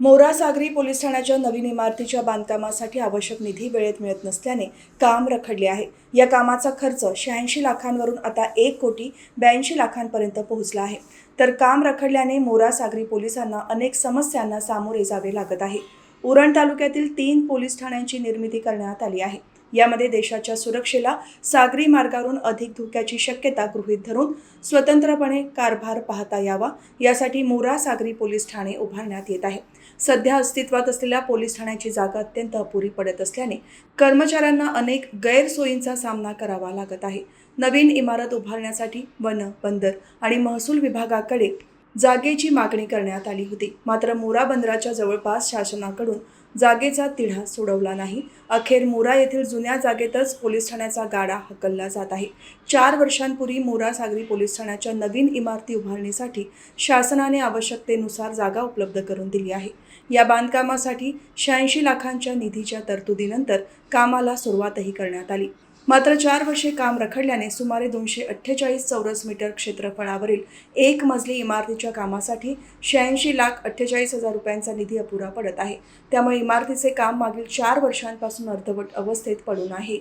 मोरा सागरी पोलीस ठाण्याच्या नवीन इमारतीच्या बांधकामासाठी आवश्यक निधी वेळेत मिळत नसल्याने काम रखडले आहे. या कामाचा खर्च शहाऐंशी लाखांवरून आता एक कोटी ब्याऐंशी लाखांपर्यंत पोहोचला आहे. तर काम रखडल्याने मोरा सागरी पोलिसांना अनेक समस्यांना सामोरे जावे लागत आहे. उरण तालुक्यातील तीन पोलीस ठाण्यांची निर्मिती करण्यात आली आहे. यामध्ये देशाच्या सुरक्षेला सागरी मार्गावरून अधिक धोक्याची शक्यता गृहीत धरून स्वतंत्रपणे कारभार पाहता यावा यासाठी मोरा सागरी पोलीस ठाणे उभारण्यात येत आहे. सध्या अस्तित्वात असलेल्या पोलीस ठाण्याची जागा अत्यंत अपुरी पडत असल्याने कर्मचाऱ्यांना अनेक गैरसोयींचा सामना करावा लागत आहे. नवीन इमारत उभारण्यासाठी वन बंदर आणि महसूल विभागाकडे जागेची मागणी करण्यात आली होती. मात्र मोरा बंदराच्या जवळपास शासनाकडून जागेचा तिढा सोडवला नाही. अखेर मोरा येथील जुन्या जागेतच पोलीस ठाण्याचा गाडा हकलला जात आहे. चार वर्षांपूर्वी मोरा सागरी पोलीस ठाण्याच्या नवीन इमारती उभारणीसाठी शासनाने आवश्यकतेनुसार जागा उपलब्ध करून दिली आहे. या बांधकामासाठी शहाऐंशी लाखांच्या निधीच्या तरतुदीनंतर कामाला सुरुवातही करण्यात आली. मात्र चार वर्षे काम रखडल्याने सुमारे दोनशे अठ्ठेचाळीस चौरस मीटर क्षेत्रफळावरील एक मजली इमारतीच्या कामासाठी शहाऐंशी लाख अठ्ठेचाळीस हजार रुपयांचा निधी अपुरा पडत आहे. त्यामुळे इमारतीचे काम मागील चार वर्षांपासून अर्धवट अवस्थेत पडून आहे.